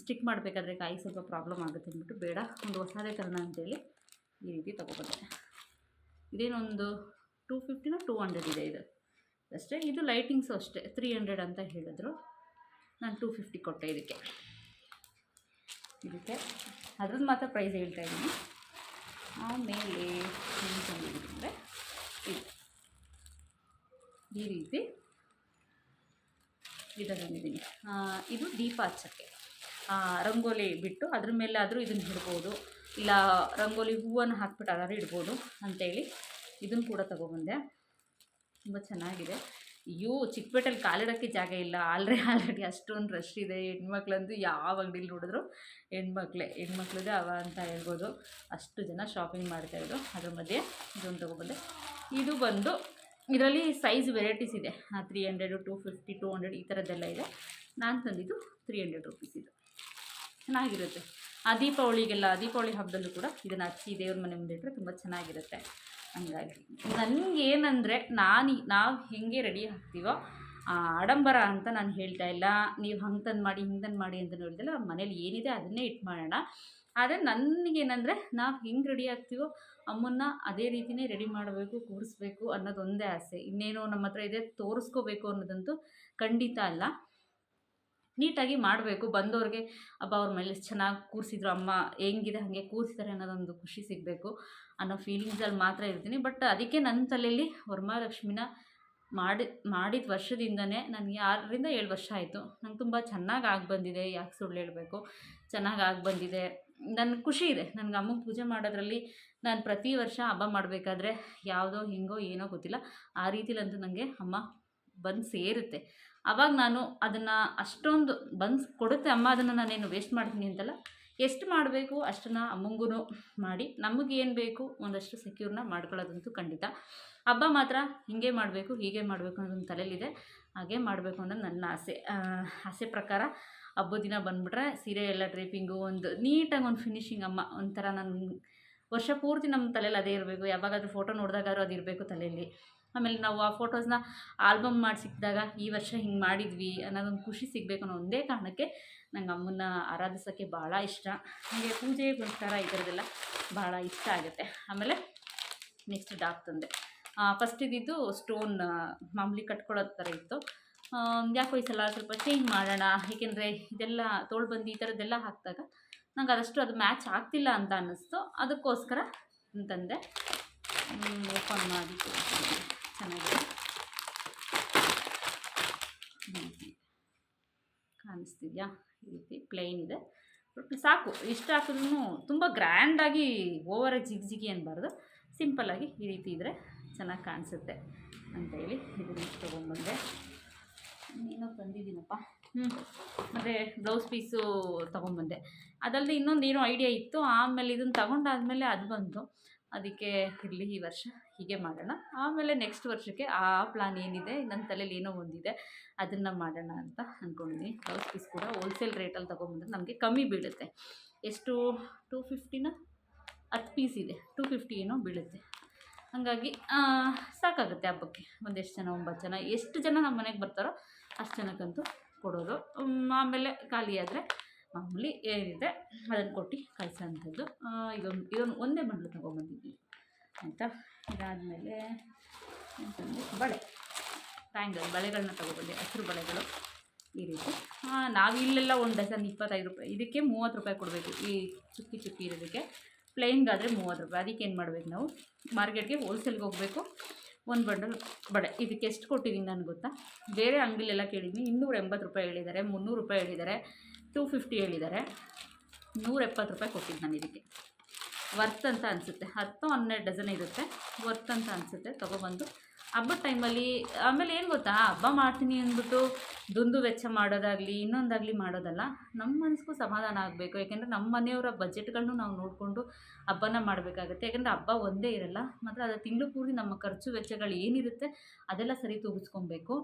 ಸ್ಟಿಕ್ ಮಾಡಬೇಕಾದ್ರೆ ಕಾಯಿ ಸ್ವಲ್ಪ ಪ್ರಾಬ್ಲಮ್ ಆಗುತ್ತೆ ಅಂದ್ಬಿಟ್ಟು ಬೇಡ. ಒಂದು ಹೊಸದೇ ತರೋಣ ಅಂತೇಳಿ ಈ ರೀತಿ ತೊಗೊಬಂದೆ. ಇದೇನೊಂದು ಟೂ ಫಿಫ್ಟಿನ ಟೂ ಹಂಡ್ರೆಡ್ ಇದೆ ಇದು. ಅಷ್ಟೇ, ಇದು ಲೈಟಿಂಗ್ಸು ಅಷ್ಟೇ. ತ್ರೀ ಹಂಡ್ರೆಡ್ ಅಂತ ಹೇಳಿದ್ರು. ನಾನು ಟೂ ಫಿಫ್ಟಿ ಕೊಟ್ಟೆ ಇದಕ್ಕೆ. ಇದಕ್ಕೆ ಅದ್ರದ್ದು ಮಾತ್ರ ಪ್ರೈಸ್ ಹೇಳ್ತಾ ಇದ್ದೀನಿ. ಆಮೇಲೆ ಅಂದರೆ ಇದು. ಈ ರೀತಿ ಇದು ಬಂದಿದ್ದೀನಿ ಇದು ದೀಪ ಹಚ್ಚಕ್ಕೆ. ರಂಗೋಲಿ ಬಿಟ್ಟು ಅದ್ರ ಮೇಲೆ ಆದರೂ ಇದನ್ನು ಇಡ್ಬೋದು. ಇಲ್ಲ, ರಂಗೋಲಿ ಹೂವನ್ನು ಹಾಕ್ಬಿಟ್ಟು ಅದಾದ್ರೂ ಇಡ್ಬೋದು ಅಂತೇಳಿ ಇದನ್ನು ಕೂಡ ತೊಗೊಬಂದೆ. ತುಂಬ ಚೆನ್ನಾಗಿದೆ. ಅಯ್ಯೋ, ಚಿಕ್ಕಪೇಟೆಲಿ ಕಾಲಿಡೋಕ್ಕೆ ಜಾಗ ಇಲ್ಲ. ಆಲ್ರೆ ಆಲ್ರೆಡಿ ಅಷ್ಟೊಂದು ರಶ್ ಇದೆ. ಹೆಣ್ಮಕ್ಳಂತೂ ಯಾವ ಅಂಗಡಿಲಿ ನೋಡಿದ್ರು ಹೆಣ್ಮಕ್ಳೇ ಹೆಣ್ಮಕ್ಳದೇ ಅವ ಅಂತ ಹೇಳ್ಬೋದು. ಅಷ್ಟು ಜನ ಶಾಪಿಂಗ್ ಮಾಡ್ತಾಯಿದ್ರು ಅದ್ರ ಮಧ್ಯೆ ಇದೊಂದು ತೊಗೊಬಂದೆ ಇದು ಬಂದು ಇದರಲ್ಲಿ ಸೈಜ್ ವೆರೈಟೀಸ್ ಇದೆ. Three hundred two fifty two hundred ಈ ಥರದ್ದೆಲ್ಲ ಇದೆ. ನಾನು ತಂದಿದ್ದು ತ್ರೀ ಹಂಡ್ರೆಡ್ ರುಪೀಸ್ ಇದು. ಚೆನ್ನಾಗಿರುತ್ತೆ. ಆ ದೀಪಾವಳಿಗೆಲ್ಲ, ದೀಪಾವಳಿ ಹಬ್ಬದಲ್ಲೂ ಕೂಡ ಇದನ್ನು ಹಚ್ಚಿ ದೇವ್ರ ಮನೆ ಮುಂದೆ ಇಟ್ಟರೆ ತುಂಬ ಚೆನ್ನಾಗಿರುತ್ತೆ. ಹಂಗಾಗಿ. ನನಗೇನಂದರೆ ನಾನು, ನಾವು ಹೆಂಗೆ ರೆಡಿ ಆಗ್ತೀವೋ ಆಡಂಬರ ಅಂತ ನಾನು ಹೇಳ್ತಾ ಇಲ್ಲ. ನೀವು ಹಂಗೆ ತಂದು ಮಾಡಿ ಹಿಂಗೆ ತಂದು ಮಾಡಿ ಅಂತ ಹೇಳಿದಲ್ಲ ಮನೇಲಿ ಏನಿದೆ ಅದನ್ನೇ ಇಟ್ಟು ಮಾಡೋಣ. ಆದರೆ ನನಗೇನಂದರೆ ನಾವು ಹೆಂಗೆ ರೆಡಿ ಆಗ್ತೀವೋ, ಅಮ್ಮನ್ನ ಅದೇ ರೀತಿಯೇ ರೆಡಿ ಮಾಡಬೇಕು, ಕೂರಿಸ್ಬೇಕು ಅನ್ನೋದೊಂದೇ ಆಸೆ. ಇನ್ನೇನೋ ನಮ್ಮ ಹತ್ರ ಇದೆ, ತೋರಿಸ್ಕೋಬೇಕು ಅನ್ನೋದಂತೂ ಖಂಡಿತ ಅಲ್ಲ. ನೀಟಾಗಿ ಮಾಡಬೇಕು. ಬಂದವ್ರಿಗೆ ಅಬ್ಬ, ಅವ್ರ ಮೇಲೆ ಚೆನ್ನಾಗಿ ಕೂರಿಸಿದ್ರು ಅಮ್ಮ, ಹೆಂಗಿದೆ, ಹಾಗೆ ಕೂರಿಸ್ತಾರೆ ಅನ್ನೋದೊಂದು ಖುಷಿ ಸಿಗಬೇಕು ಅನ್ನೋ ಫೀಲಿಂಗ್ಸಲ್ಲಿ ಮಾತ್ರ ಇರ್ತೀನಿ. ಬಟ್ ಅದಕ್ಕೆ ನನ್ನ ತಲೆಯಲ್ಲಿ ವರಮಹಾಲಕ್ಷ್ಮಿನ ಮಾಡಿ, ಮಾಡಿದ ವರ್ಷದಿಂದನೇ ನನಗೆ ಆರರಿಂದ ಏಳು ವರ್ಷ ಆಯಿತು. ನಂಗೆ ತುಂಬ ಚೆನ್ನಾಗಿ ಆಗಿ ಬಂದಿದೆ, ಯಾಕೆ ಸುಳ್ಳು ಹೇಳಬೇಕು? ಚೆನ್ನಾಗಿ ಆಗಿ ಬಂದಿದೆ. ನನ್ನ ಖುಷಿ ಇದೆ. ನನಗೆ ಅಮ್ಮಗೆ ಪೂಜೆ ಮಾಡೋದ್ರಲ್ಲಿ ನಾನು ಪ್ರತಿ ವರ್ಷ ಹಬ್ಬ ಮಾಡಬೇಕಾದ್ರೆ ಯಾವುದೋ, ಹಿಂಗೋ, ಏನೋ ಗೊತ್ತಿಲ್ಲ. ಆ ರೀತಿಲಂತೂ ನನಗೆ ಅಮ್ಮ ಬಂದು ಸೇರುತ್ತೆ. ಆವಾಗ ನಾನು ಅದನ್ನು ಅಷ್ಟೊಂದು ಬನ್ಸ್ ಕೊಡುತ್ತೆ ಅಮ್ಮ, ಅದನ್ನು ನಾನೇನು ವೇಸ್ಟ್ ಮಾಡ್ತೀನಿ ಅಂತಲ್ಲ. ಎಷ್ಟು ಮಾಡಬೇಕು ಅಷ್ಟನ್ನು ಅಮ್ಮಂಗೂ ಮಾಡಿ, ನಮಗೆ ಏನು ಬೇಕು ಒಂದಷ್ಟು ಸೆಕ್ಯೂರ್ನ ಮಾಡ್ಕೊಳ್ಳೋದಂತೂ ಖಂಡಿತ. ಹಬ್ಬ ಮಾತ್ರ ಹೀಗೆ ಮಾಡಬೇಕು ಹೀಗೆ ಮಾಡಬೇಕು ಅನ್ನೋದೊಂದು ತಲೆಯಲ್ಲಿದೆ. ಹಾಗೆ ಮಾಡಬೇಕು ಅನ್ನೋದು ನನ್ನ ಆಸೆ. ಆಸೆ ಪ್ರಕಾರ ಹಬ್ಬದ ದಿನ ಬಂದುಬಿಟ್ರೆ ಸೀರೆ ಎಲ್ಲ ಡ್ರೇಪಿಂಗು ಒಂದು ನೀಟಾಗಿ ಒಂದು ಫಿನಿಶಿಂಗ್ ಅಮ್ಮ, ಒಂಥರ ನನ್ನ ವರ್ಷ ಪೂರ್ತಿ ನಮ್ಮ ತಲೆಯಲ್ಲಿ ಅದೇ ಇರಬೇಕು. ಯಾವಾಗಾದ್ರೂ ಫೋಟೋ ನೋಡಿದಾಗಾದ್ರೂ ಅದು ಇರಬೇಕು ತಲೆಯಲ್ಲಿ. ಆಮೇಲೆ ನಾವು ಆ ಫೋಟೋಸ್ನ ಆಲ್ಬಮ್ ಮಾಡಿ ಸಿಕ್ಕಿದಾಗ ಈ ವರ್ಷ ಹಿಂಗೆ ಮಾಡಿದ್ವಿ ಅನ್ನೋದೊಂದು ಖುಷಿ ಸಿಗಬೇಕು ಅನ್ನೋ ಒಂದೇ ಕಾರಣಕ್ಕೆ ನಂಗೆ ಅಮ್ಮನ್ನ ಆರಾಧಿಸೋಕ್ಕೆ ಭಾಳ ಇಷ್ಟ. ನನಗೆ ಪೂಜೆ ಪುನಸ್ಕಾರ ಈ ಥರದ್ದೆಲ್ಲ ಭಾಳ ಇಷ್ಟ ಆಗುತ್ತೆ. ಆಮೇಲೆ ನೆಕ್ಸ್ಟ್ ಡಾಕ್ ತಂದೆ. ಫಸ್ಟ್ ಇದ್ದಿದ್ದು ಸ್ಟೋನ್ ಮಾಮೂಲಿ ಕಟ್ಕೊಳ್ಳೋ ಥರ ಇತ್ತು. ಯಾಕೋ ಈ ಸಲ ಸ್ವಲ್ಪ ಚೇಂಜ್ ಮಾಡೋಣ, ಏಕೆಂದರೆ ಇದೆಲ್ಲ ತೋಳ್ಬಂದು ಈ ಥರದ್ದೆಲ್ಲ ಹಾಕಿದಾಗ ನಂಗೆ ಅದಷ್ಟು ಅದು ಮ್ಯಾಚ್ ಆಗ್ತಿಲ್ಲ ಅಂತ ಅನ್ನಿಸ್ತು. ಅದಕ್ಕೋಸ್ಕರ ಅಂತಂದೆ ಓಪನ್ ಮಾಡಿ ಚೆನ್ನಾಗಿದೆ. ಕಾಣಿಸ್ತಿದ್ಯಾ? ಈ ರೀತಿ ಪ್ಲೈನ್ ಇದೆ. ಬಟ್ ಸಾಕು. ಇಷ್ಟು ಹಾಕಿದ್ರೂ ತುಂಬ ಗ್ರ್ಯಾಂಡಾಗಿ ಓವರ್ ಜಿಗಿ ಜಿಗಿ ಅನ್ನಬಾರ್ದು ಸಿಂಪಲ್ಲಾಗಿ ಈ ರೀತಿ ಇದ್ದರೆ ಚೆನ್ನಾಗಿ ಕಾಣಿಸುತ್ತೆ ಅಂತೇಳಿ ಇದನ್ನು ತೊಗೊಂಡ್ಬಂದೆ. ಏನೋ ತಂದಿದ್ದೀನಪ್ಪ. ಹ್ಞೂ ಮತ್ತು ಬ್ಲೌಸ್ ಪೀಸು ತೊಗೊಂಡ್ಬಂದೆ. ಅದಲ್ಲದೆ ಇನ್ನೊಂದು ಏನೋ ಐಡಿಯಾ ಇತ್ತು. ಆಮೇಲೆ ಇದನ್ನು ತಗೊಂಡಾದ್ಮೇಲೆ ಅದು ಬಂತು. ಅದಕ್ಕೆ ಇರಲಿ ಈ ವರ್ಷ ಹೀಗೆ ಮಾಡೋಣ. ಆಮೇಲೆ ನೆಕ್ಸ್ಟ್ ವರ್ಷಕ್ಕೆ ಆ ಪ್ಲಾನ್ ಏನಿದೆ ನನ್ನ ತಲೆಯಲ್ಲಿ ಏನೋ ಒಂದಿದೆ, ಅದನ್ನು ಮಾಡೋಣ ಅಂತ ಅಂದ್ಕೊಂಡಿದ್ದೀನಿ ಬ್ಲೌಸ್ ಪೀಸ್ ಕೂಡ ಹೋಲ್ಸೇಲ್ ರೇಟಲ್ಲಿ ತೊಗೊಂಬಂದ್ರೆ ನಮಗೆ ಕಮ್ಮಿ ಬೀಳುತ್ತೆ. ಎಷ್ಟು? ಟೂ ಫಿಫ್ಟಿನ ಹತ್ತು ಪೀಸ್ ಇದೆ. ಟೂ ಫಿಫ್ಟಿ ಏನೋ ಬೀಳುತ್ತೆ. ಹಾಗಾಗಿ ಸಾಕಾಗುತ್ತೆ ಹಬ್ಬಕ್ಕೆ. ಒಂದೆಷ್ಟು ಜನ, ಒಂಬತ್ತು ಜನ, ಎಷ್ಟು ಜನ ನಮ್ಮ ಮನೆಗೆ ಬರ್ತಾರೋ ಅಷ್ಟು ಜನಕ್ಕಂತೂ ಕೊಡೋದು. ಆಮೇಲೆ ಖಾಲಿ ಆದರೆ ಮಾಮೂಲಿ ಏನಿದೆ, ಅದನ್ನು ಕೊಟ್ಟು ಕಳಿಸೋಂಥದ್ದು. ಇದೊಂದು ಇದೊಂದು ಒಂದೇ ಬಂಡ್ಲು ತೊಗೊಂಬಂದಿದ್ವಿ. ಆಯಿತಾ? ಇದಾದಮೇಲೆ ಅಂತಂದರೆ ಬಳೆ. ಟ್ಯಾಂಗಲ್ ಬಳೆಗಳನ್ನ ತೊಗೊಬಂದೆ, ಹಸಿರು ಬಳೆಗಳು ಈ ರೀತಿ. ನಾವು ಇಲ್ಲೆಲ್ಲ ಒಂದು ಡಜನ್ ಇಪ್ಪತ್ತೈದು ರೂಪಾಯಿ, ಇದಕ್ಕೆ ಮೂವತ್ತು ರೂಪಾಯಿ ಕೊಡಬೇಕು, ಈ ಚುಕ್ಕಿ ಚುಕ್ಕಿ ಇರೋದಕ್ಕೆ. ಪ್ಲೇನ್ಗಾದರೆ ಮೂವತ್ತು ರೂಪಾಯಿ, ಅದಕ್ಕೆ ಏನು ಮಾಡಬೇಕು ನಾವು? ಮಾರ್ಕೆಟ್ಗೆ ಹೋಲ್ಸೇಲ್ಗೆ ಹೋಗಬೇಕು, ಒಂದು ಬಂಡಲ್ ಬಳೆ. ಇದಕ್ಕೆ ಎಷ್ಟು ಕೊಟ್ಟಿದ್ದೀನಿ ನನಗೆ ಗೊತ್ತಾ? ಬೇರೆ ಅಂಗಡಿಲೆಲ್ಲ ಕೇಳಿದ್ದೀನಿ ಇನ್ನೂರ ಎಂಬತ್ತು ರೂಪಾಯಿ ಹೇಳಿದ್ದಾರೆ, ಮುನ್ನೂರು ರೂಪಾಯಿ ಹೇಳಿದ್ದಾರೆ. ಟೂ ಫಿಫ್ಟಿ ಹೇಳಿದ್ದಾರೆ. ನೂರ ಎಪ್ಪತ್ತು ರೂಪಾಯಿ ಕೊಟ್ಟಿದ್ದು ನಾನು ಇದಕ್ಕೆ. ವರ್ತ್ ಅಂತ ಅನಿಸುತ್ತೆ. ಹತ್ತು ಹನ್ನೆರಡು ಡಜನ್ ಇರುತ್ತೆ. ವರ್ತ್ ಅಂತ ಅನಿಸುತ್ತೆ. ತೊಗೊಬಂದು ಹಬ್ಬದ ಟೈಮಲ್ಲಿ ಆಮೇಲೆ ಏನು ಗೊತ್ತಾ? ಹಬ್ಬ ಮಾಡ್ತೀನಿ ಅಂದ್ಬಿಟ್ಟು ದುಂದು ವೆಚ್ಚ ಮಾಡೋದಾಗಲಿ, ಇನ್ನೊಂದಾಗಲಿ ಮಾಡೋದಲ್ಲ ನಮ್ಮ ಮನಸ್ಸಿಗೂ ಸಮಾಧಾನ ಆಗಬೇಕು. ಯಾಕೆಂದರೆ ನಮ್ಮ ಮನೆಯವರ ಬಜೆಟ್ಗಳನ್ನು ನಾವು ನೋಡಿಕೊಂಡು ಹಬ್ಬನ ಮಾಡಬೇಕಾಗುತ್ತೆ. ಯಾಕೆಂದರೆ ಹಬ್ಬ ಒಂದೇ ಇರಲ್ಲ, ಮಾತ್ರ ಅದು ತಿಂಗಳು ಪೂರ್ತಿ ನಮ್ಮ ಖರ್ಚು ವೆಚ್ಚಗಳು ಏನಿರುತ್ತೆ ಅದೆಲ್ಲ ಸರಿ ತೂಗಿಸ್ಕೊಬೇಕು.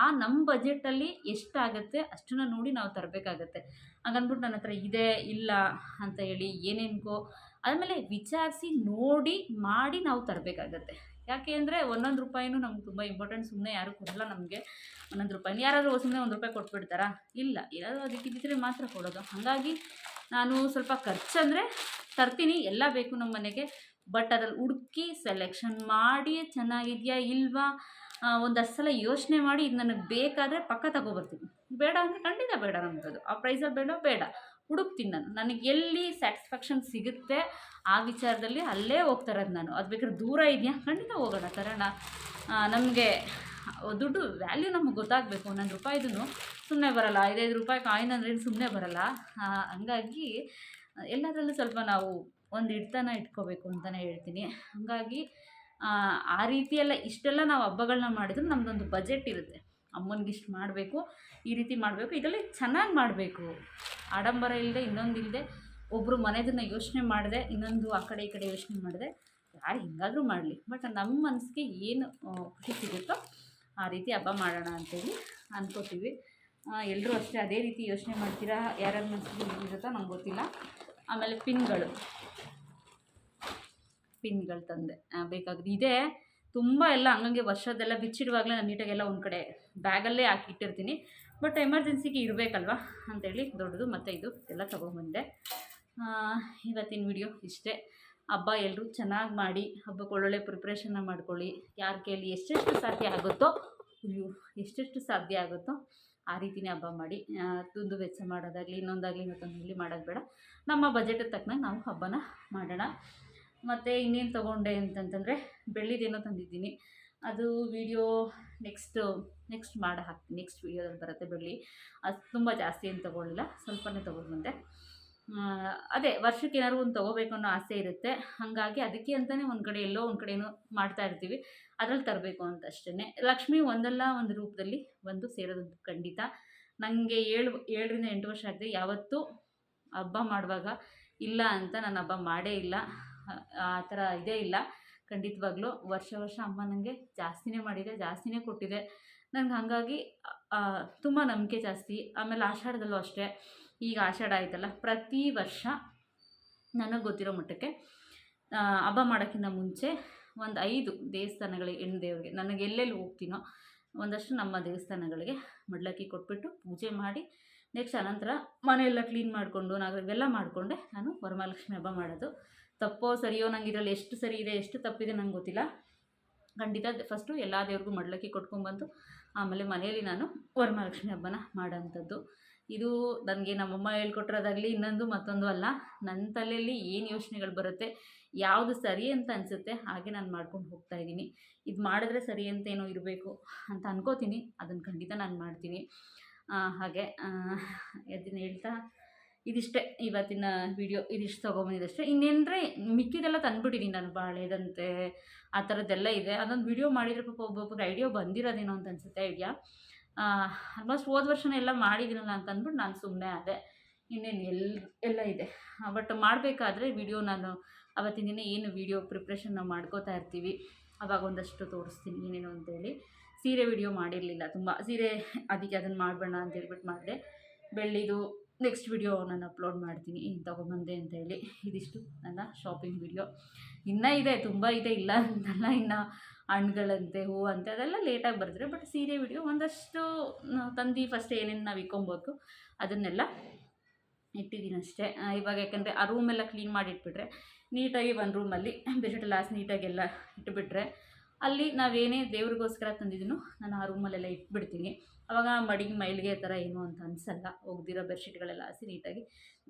ಆ ನಮ್ಮ ಬಜೆಟಲ್ಲಿ ಎಷ್ಟಾಗುತ್ತೆ ಅಷ್ಟನ್ನು ನೋಡಿ ನಾವು ತರಬೇಕಾಗತ್ತೆ. ಹಾಗನ್ಬಿಟ್ಟು ನನ್ನ ಹತ್ರ ಇದೆ, ಇಲ್ಲ ಅಂತ ಹೇಳಿ ಏನೇನ್ಕೋ ಆಮೇಲೆ ವಿಚಾರಿಸಿ ನೋಡಿ ಮಾಡಿ ನಾವು ತರಬೇಕಾಗತ್ತೆ. ಯಾಕೆ ಅಂದರೆ ಒಂದೊಂದು ರೂಪಾಯಿನೂ ನಮ್ಗೆ ತುಂಬ ಇಂಪಾರ್ಟೆಂಟ್ ಸುಮ್ಮನೆ ಯಾರೂ ಕೊಡಲ್ಲ ನಮಗೆ. ಒಂದೊಂದು ರೂಪಾಯಿ ಯಾರಾದರೂ ಸುಮ್ಮನೆ ಒಂದು ರೂಪಾಯಿ ಕೊಟ್ಬಿಡ್ತಾರಾ? ಇಲ್ಲ. ಏನಾದರೂ ಅದಕ್ಕಿದ್ದರೆ ಮಾತ್ರ ಕೊಡೋದು. ಹಾಗಾಗಿ ನಾನು ಸ್ವಲ್ಪ ಖರ್ಚಂದರೆ ತರ್ತೀನಿ. ಎಲ್ಲ ಬೇಕು ನಮ್ಮ ಮನೆಗೆ. ಬಟ್ ಅದ್ರಲ್ಲಿ ಹುಡುಕಿ ಸೆಲೆಕ್ಷನ್ ಮಾಡಿ ಚೆನ್ನಾಗಿದೆಯಾ ಇಲ್ವಾ? ಒಂದು ಸಲ ಯೋಚನೆ ಮಾಡಿ ಇದು ನನಗೆ ಬೇಕಾದರೆ ಪಕ್ಕ ತಗೋಬರ್ತೀನಿ. ಬೇಡ ಅಂದರೆ ಖಂಡಿತ ಬೇಡ ನಮಗದು. ಆ ಪ್ರೈಸಲ್ಲಿ ಬೇಡ ಬೇಡ. ಹುಡುಕ್ತೀನಿ ನಾನು. ನನಗೆ ಎಲ್ಲಿ ಸ್ಯಾಟಿಸ್ಫ್ಯಾಕ್ಷನ್ ಸಿಗುತ್ತೆ ಆ ವಿಚಾರದಲ್ಲಿ ಅಲ್ಲೇ ಹೋಗ್ತಾ ಇರೋದು ನಾನು. ಅದು ಬೇಕಾದ್ರೆ ದೂರ ಇದೆಯಾ? ಖಂಡಿತ ಹೋಗೋಣ, ತರೋಣ. ನಮಗೆ ದುಡ್ಡು ವ್ಯಾಲ್ಯೂ ನಮಗೆ ಗೊತ್ತಾಗಬೇಕು. ಒಂದೊಂದು ರೂಪಾಯಿದೂ ಸುಮ್ಮನೆ ಬರಲ್ಲ. ಐದೈದು ರೂಪಾಯಿ ಕಾಯಿನ್ ಅಂದ್ರೇನು ಸುಮ್ಮನೆ ಬರಲ್ಲ. ಹಂಗಾಗಿ ಎಲ್ಲದರಲ್ಲೂ ಸ್ವಲ್ಪ ನಾವು ಒಂದು ಹಿಡ್ತನ ಇಟ್ಕೋಬೇಕು ಅಂತಲೇ ಹೇಳ್ತೀನಿ. ಹಾಗಾಗಿ, ಆ ರೀತಿಯೆಲ್ಲ ಇಷ್ಟೆಲ್ಲ ನಾವು ಹಬ್ಬಗಳನ್ನ ಮಾಡಿದ್ರೆ ನಮ್ಮದೊಂದು ಬಜೆಟ್ ಇರುತ್ತೆ. ಅಮ್ಮನಿಗೆ ಇಷ್ಟು ಮಾಡಬೇಕು. ಈ ರೀತಿ ಮಾಡಬೇಕು. ಇದರಲ್ಲಿ ಚೆನ್ನಾಗಿ ಮಾಡಬೇಕು. ಆಡಂಬರ ಇಲ್ಲದೆ ಇನ್ನೊಂದು ಇಲ್ಲದೆ ಒಬ್ಬರು ಮನೆದನ್ನು ಯೋಚನೆ ಮಾಡಿದೆ, ಇನ್ನೊಂದು ಆ ಕಡೆ ಈ ಕಡೆ ಯೋಚನೆ ಮಾಡಿದೆ, ಯಾರು ಹಿಂಗಾದರೂ ಮಾಡಲಿ. ಬಟ್ ನಮ್ಮ ಮನಸ್ಸಿಗೆ ಏನು ಖುಷಿ ಸಿಗುತ್ತೋ ಆ ರೀತಿ ಹಬ್ಬ ಮಾಡೋಣ ಅಂತೇಳಿ ಅಂದ್ಕೋತೀವಿ ಎಲ್ಲರೂ ಅಷ್ಟೇ ಅದೇ ರೀತಿ ಯೋಚನೆ ಮಾಡ್ತೀರಾ ಯಾರ್ಯಾರ ಮನಸ್ಸಿಗೆ ಇರುತ್ತೋ ನಂಗೆ ಗೊತ್ತಿಲ್ಲ. ಆಮೇಲೆ ಪಿನ್ಗಳು. ಪಿನ್ಗಳು ತಂದೆ ಬೇಕಾದ್ರೆ ಇದೆ. ತುಂಬ ಎಲ್ಲ ಹಂಗಂಗೆ ವರ್ಷದೆಲ್ಲ ಬಿಚ್ಚಿಡುವಾಗಲೇ ನಾನು ನೀಟಾಗೆಲ್ಲ ಒಂದು ಕಡೆ ಬ್ಯಾಗಲ್ಲೇ ಹಾಕಿ ಇಟ್ಟಿರ್ತೀನಿ ಬಟ್ ಎಮರ್ಜೆನ್ಸಿಗೆ ಇರಬೇಕಲ್ವ ಅಂತೇಳಿ ದೊಡ್ಡದು ಮತ್ತು ಇದು ಎಲ್ಲ ತೊಗೊಂಬಂದೆ ಆ, ಇವತ್ತಿನ ವಿಡಿಯೋ ಇಷ್ಟೇ. ಹಬ್ಬ ಎಲ್ಲರೂ ಚೆನ್ನಾಗಿ ಮಾಡಿ ಹಬ್ಬಕ್ಕೆ ಒಳ್ಳೊಳ್ಳೆ ಪ್ರಿಪ್ರೇಷನ್ನ ಮಾಡ್ಕೊಳ್ಳಿ. ಯಾರ ಕೈಯಲ್ಲಿ ಎಷ್ಟೆಷ್ಟು ಸಾಧ್ಯ ಆಗುತ್ತೋ ಅಯ್ಯೋ ಎಷ್ಟೆಷ್ಟು ಸಾಧ್ಯ ಆಗುತ್ತೋ ಆ ರೀತಿನೇ ಹಬ್ಬ ಮಾಡಿ. ತುಂದು ವೆಚ್ಚ ಮಾಡೋದಾಗಲಿ ಇನ್ನೊಂದಾಗಲಿ ಮತ್ತೊಂದಾಗಲಿ ಮಾಡೋದು ಬೇಡ. ನಮ್ಮ ಬಜೆಟಿಗೆ ತಕ್ಕನಾಗ ನಾವು ಹಬ್ಬನ ಮಾಡೋಣ. ಮತ್ತು ಇನ್ನೇನು ತೊಗೊಂಡೆ ಅಂತಂತಂದರೆ ಬೆಳ್ಳಿದೇನೋ ತಂದಿದ್ದೀನಿ. ಅದು ವಿಡಿಯೋ ನೆಕ್ಸ್ಟು ನೆಕ್ಸ್ಟ್ ಮಾಡಿ ಹಾಕ್ತೀನಿ ನೆಕ್ಸ್ಟ್ ವೀಡಿಯೋದಲ್ಲಿ ಬರುತ್ತೆ ಬೆಳ್ಳಿ ಅದು ತುಂಬ ಜಾಸ್ತಿ ಏನು ತೊಗೊಳ್ಳಿಲ್ಲ ಸ್ವಲ್ಪನೇ ತೊಗೊಂಡು ಬಂದೆ ಅದೇ ವರ್ಷಕ್ಕೆ ಏನಾದ್ರು ಒಂದು ತೊಗೋಬೇಕು ಅನ್ನೋ ಆಸೆ ಇರುತ್ತೆ. ಹಾಗಾಗಿ ಅದಕ್ಕೆ ಅಂತಲೇ ಒಂದು ಕಡೆ ಎಲ್ಲೋ ಒಂದು ಕಡೆ ಏನೋ ಮಾಡ್ತಾ ಇರ್ತೀವಿ. ಅದ್ರಲ್ಲಿ ತರಬೇಕು ಅಂತ ಅಷ್ಟೇ ಲಕ್ಷ್ಮಿ ಒಂದಲ್ಲ ಒಂದು ರೂಪದಲ್ಲಿ ಬಂದು ಸೇರೋದಂತೂ ಖಂಡಿತ. ನನಗೆ ಏಳು, ಏಳರಿಂದ ಎಂಟು ವರ್ಷ ಆಗಿದೆ. ಯಾವತ್ತೂ ಹಬ್ಬ ಮಾಡುವಾಗ ಇಲ್ಲ ಅಂತ ನಾನು ಹಬ್ಬ ಮಾಡೇ ಇಲ್ಲ. ಆ ಥರ ಇದೇ ಇಲ್ಲ. ಖಂಡಿತವಾಗ್ಲೂ ವರ್ಷ ವರ್ಷ ಅಮ್ಮ ನನಗೆ ಜಾಸ್ತಿನೇ ಮಾಡಿದೆ, ಜಾಸ್ತಿನೇ ಕೊಟ್ಟಿದೆ. ನನಗೆ ಹಾಗಾಗಿ ತುಂಬ ನಂಬಿಕೆ ಜಾಸ್ತಿ. ಆಮೇಲೆ ಆಷಾಢದಲ್ಲೂ ಅಷ್ಟೇ. ಈಗ ಆಷಾಢ ಆಯ್ತಲ್ಲ, ಪ್ರತಿ ವರ್ಷ ನನಗೆ ಗೊತ್ತಿರೋ ಮಟ್ಟಕ್ಕೆ ಹಬ್ಬ ಮಾಡೋಕ್ಕಿಂತ ಮುಂಚೆ ಒಂದು ಐದು ದೇವಸ್ಥಾನಗಳಿಗೆ, ಹೆಣ್ಣು ದೇವರಿಗೆ, ನನಗೆ ಎಲ್ಲೆಲ್ಲಿ ಹೋಗ್ತೀನೋ ಒಂದಷ್ಟು ನಮ್ಮ ದೇವಸ್ಥಾನಗಳಿಗೆ ಮಡ್ಲಕ್ಕಿ ಕೊಟ್ಬಿಟ್ಟು ಪೂಜೆ ಮಾಡಿ, ನೆಕ್ಸ್ಟ್ ಅನಂತರ ಮನೆಯೆಲ್ಲ ಕ್ಲೀನ್ ಮಾಡಿಕೊಂಡು ನಾವು ಇವೆಲ್ಲ ಮಾಡಿಕೊಂಡೆ ನಾನು ವರಮಹಾಲಕ್ಷ್ಮಿ ಹಬ್ಬ ಮಾಡೋದು. ತಪ್ಪೋ ಸರಿಯೋ ನಂಗೆ ಇದರಲ್ಲಿ ಎಷ್ಟು ಸರಿ ಇದೆ, ಎಷ್ಟು ತಪ್ಪಿದೆ ನಂಗೆ ಗೊತ್ತಿಲ್ಲ. ಖಂಡಿತ ಫಸ್ಟು ಎಲ್ಲ ದೇವ್ರಿಗೂ ಮಡ್ಲಕ್ಕಿ ಕೊಟ್ಕೊಂಡ್ಬಂದು ಆಮೇಲೆ ಮನೆಯಲ್ಲಿ ನಾನು ವರಮಹಾಲಕ್ಷ್ಮಿ ಹಬ್ಬನ ಮಾಡೋಂಥದ್ದು ಇದು ನನಗೆ ನಮ್ಮಮ್ಮ ಹೇಳ್ಕೊಟ್ಟಿರೋದಾಗಲಿ ಇನ್ನೊಂದು ಮತ್ತೊಂದು ಅಲ್ಲ ನನ್ನ ತಲೆಯಲ್ಲಿ ಏನು ಯೋಚನೆಗಳು ಬರುತ್ತೆ, ಯಾವುದು ಸರಿ ಅಂತ ಅನಿಸುತ್ತೆ ಹಾಗೆ ನಾನು ಮಾಡ್ಕೊಂಡು ಹೋಗ್ತಾ ಇದ್ದೀನಿ. ಇದು ಮಾಡಿದ್ರೆ ಸರಿ ಅಂತ ಏನೋ ಇರಬೇಕು ಅಂತ ಅನ್ಕೋತೀನಿ ಅದನ್ನು ಖಂಡಿತ ನಾನು ಮಾಡ್ತೀನಿ. ಹಾಗೆ ಅದನ್ನು ಹೇಳ್ತಾ ಇದಿಷ್ಟೇ ಇವತ್ತಿನ ವಿಡಿಯೋ ಇದಿಷ್ಟು ತೊಗೊಂಬಂದಿದ್ದಷ್ಟೇ ಇನ್ನೇನಂದರೆ ಮಿಕ್ಕಿದೆಲ್ಲ ತಂದುಬಿಟ್ಟಿದ್ದೀನಿ ನಾನು ಬಾಳೆದಂತೆ, ಆ ಥರದ್ದೆಲ್ಲ ಇದೆ. ಅದೊಂದು ವಿಡಿಯೋ ಮಾಡಿದರೆ ಪಾಪ ಒಬ್ಬೊಬ್ಬರಿಗೆ ಐಡಿಯಾ ಬಂದಿರೋದೇನೋ ಅಂತ ಅನಿಸುತ್ತೆ ಐಡಿಯಾ ಆಲ್ಮೋಸ್ಟ್ ಹೋದ ವರ್ಷನೇ ಎಲ್ಲ ಮಾಡಿದ್ದೀನಲ್ಲ ಅಂತ ಅಂದ್ಬಿಟ್ಟು ನಾನು ಸುಮ್ಮನೆ ಆದೆ. ಇನ್ನೇನು ಎಲ್, ಎಲ್ಲ ಇದೆ. ಬಟ್ ಮಾಡಬೇಕಾದ್ರೆ ವಿಡಿಯೋ ನಾನು ಅವತ್ತಿನ ದಿನ ಏನು ವಿಡಿಯೋ ಪ್ರಿಪ್ರೇಷನ್ ನಾವು ಮಾಡ್ಕೋತಾ ಇರ್ತೀವಿ. ಅವಾಗ ಒಂದಷ್ಟು ತೋರಿಸ್ತೀನಿ ಏನೇನು ಅಂತೇಳಿ ಸೀರೆ ವಿಡಿಯೋ ಮಾಡಿರಲಿಲ್ಲ ತುಂಬ. ಸೀರೆ ಅದಕ್ಕೆ ಅದನ್ನು ಮಾಡಬೇಡ ಅಂತ ಹೇಳ್ಬಿಟ್ಟು ಮಾಡಿದೆ. ಬೆಳ್ಳಿದು ನೆಕ್ಸ್ಟ್ ವಿಡಿಯೋ ನಾನು ಅಪ್ಲೋಡ್ ಮಾಡ್ತೀನಿ. ಏನು ತೊಗೊಂಬಂದೆ ಅಂತೇಳಿ ಇದಿಷ್ಟು ನನ್ನ ಶಾಪಿಂಗ್ ವಿಡಿಯೋ ಇನ್ನೂ ಇದೆ, ತುಂಬ ಇದೆ. ಇಲ್ಲ ಅಂತಲ್ಲ, ಇನ್ನು ಹಣ್ಗಳಂತೆ ಹೂ ಅಂತೆ ಅದೆಲ್ಲ ಲೇಟಾಗಿ ಬರ್ತಾರೆ ಬಟ್ ಸೀರೆ ವಿಡಿಯೋ ಒಂದಷ್ಟು ತಂದು ಫಸ್ಟ್ ಏನೇನು ನಾವು ಇಕ್ಕೊಬೋದು, ಅದನ್ನೆಲ್ಲ ಇಟ್ಟಿದ್ದೀನಿ ಅಷ್ಟೇ. ಇವಾಗ ಯಾಕಂದರೆ ಆ ರೂಮೆಲ್ಲ ಕ್ಲೀನ್ ಮಾಡಿಟ್ಬಿಟ್ರೆ, ನೀಟಾಗಿ ಒಂದು ರೂಮಲ್ಲಿ ಬೆಡ್ಶೀಟ್ ಲಾಸ್ಟ್ ನೀಟಾಗೆಲ್ಲ ಇಟ್ಬಿಟ್ರೆ ಅಲ್ಲಿ ನಾವೇನೇ ದೇವ್ರಿಗೋಸ್ಕರ ತಂದಿದ್ದೀನೋ ನಾನು ಆ ರೂಮಲ್ಲೆಲ್ಲ ಇಟ್ಬಿಡ್ತೀನಿ. ಅವಾಗ ಮಡಿಗೆ ಮೈಲಿಗೆ ಥರ ಏನು ಅಂತ ಅನಿಸಲ್ಲ. ಒಗ್ದಿರೋ ಬೆಡ್ಶೀಟ್ಗಳೆಲ್ಲ ಹಸಿ ನೀಟಾಗಿ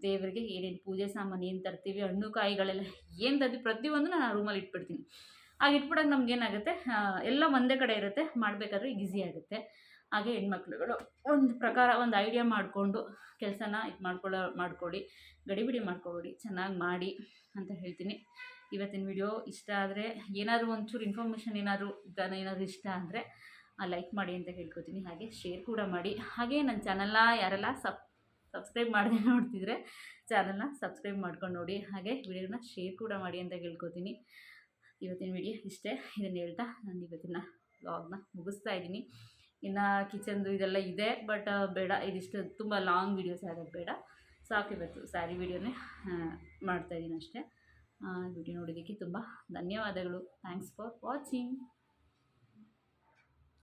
ದೇವರಿಗೆ ಏನೇನು ಪೂಜೆ ಸಾಮಾನು ಏನು ತರ್ತೀವಿ, ಹಣ್ಣು ಕಾಯಿಗಳೆಲ್ಲ ಏನು ತರ್ತೀವಿ ಪ್ರತಿಯೊಂದು ನಾನು ಆ ರೂಮಲ್ಲಿ ಇಟ್ಬಿಡ್ತೀನಿ. ಆಗ ಇಟ್ಬಿಡೋಕೆ ನಮ್ಗೆ ಏನಾಗುತ್ತೆ ಎಲ್ಲ ಒಂದೇ ಕಡೆ ಇರುತ್ತೆ. ಮಾಡಬೇಕಾದ್ರೆ ಈಸಿ ಆಗುತ್ತೆ. ಹಾಗೆ ಹೆಣ್ಮಕ್ಳುಗಳು ಒಂದು ಪ್ರಕಾರ ಒಂದು ಐಡಿಯಾ ಮಾಡಿಕೊಂಡು ಕೆಲಸನ ಇದು ಮಾಡ್ಕೊಳ್ಳೋ, ಮಾಡ್ಕೊಳ್ಳಿ, ಗಡಿಬಿಡಿ ಮಾಡ್ಕೊಬೇಡಿ ಚೆನ್ನಾಗಿ ಮಾಡಿ ಅಂತ ಹೇಳ್ತೀನಿ. ಇವತ್ತಿನ ವಿಡಿಯೋ ಇಷ್ಟ ಆದರೆ ಏನಾದರೂ ಒಂಚೂರು ಇನ್ಫಾರ್ಮೇಷನ್ ಏನಾದರೂ ಏನಾದರೂ ಇಷ್ಟ ಅಂದರೆ ಲೈಕ್ ಮಾಡಿ ಅಂತ ಹೇಳ್ಕೊತೀನಿ. ಹಾಗೆ ಶೇರ್ ಕೂಡ ಮಾಡಿ. ಹಾಗೆ ನನ್ನ ಚಾನಲ್ನ ಯಾರೆಲ್ಲ ಸಬ್ ಸಬ್ಸ್ಕ್ರೈಬ್ ಮಾಡದೆ ನೋಡ್ತಿದ್ರೆ ಚಾನಲ್ನ ಸಬ್ಸ್ಕ್ರೈಬ್ ಮಾಡ್ಕೊಂಡು ನೋಡಿ. ಹಾಗೆ ವಿಡಿಯೋನ ಶೇರ್ ಕೂಡ ಮಾಡಿ ಅಂತ ಕೇಳ್ಕೊತೀನಿ ಇವತ್ತಿನ ವಿಡಿಯೋ ಇಷ್ಟೇ. ಇದನ್ನು ಹೇಳ್ತಾ ನಾನು ಇವತ್ತಿನ ವ್ಲಾಗ್ನ ಮುಗಿಸ್ತಾ ಇದ್ದೀನಿ. ಇನ್ನು ಕಿಚನ್ದು ಇದೆಲ್ಲ ಇದೆ ಬಟ್ ಬೇಡ. ಇದಿಷ್ಟು ತುಂಬ ಲಾಂಗ್ ವೀಡಿಯೋಸ್ ಆಗೋದು ಬೇಡ. ಸಾಕು ಇವತ್ತು ಸ್ಯಾರಿ ವೀಡಿಯೋನೇ ಮಾಡ್ತಾಯಿದ್ದೀನಿ ಅಷ್ಟೇ. ವಿಡಿಯೋ ನೋಡೋದಕ್ಕೆ ತುಂಬ ಧನ್ಯವಾದಗಳು. Thanks for watching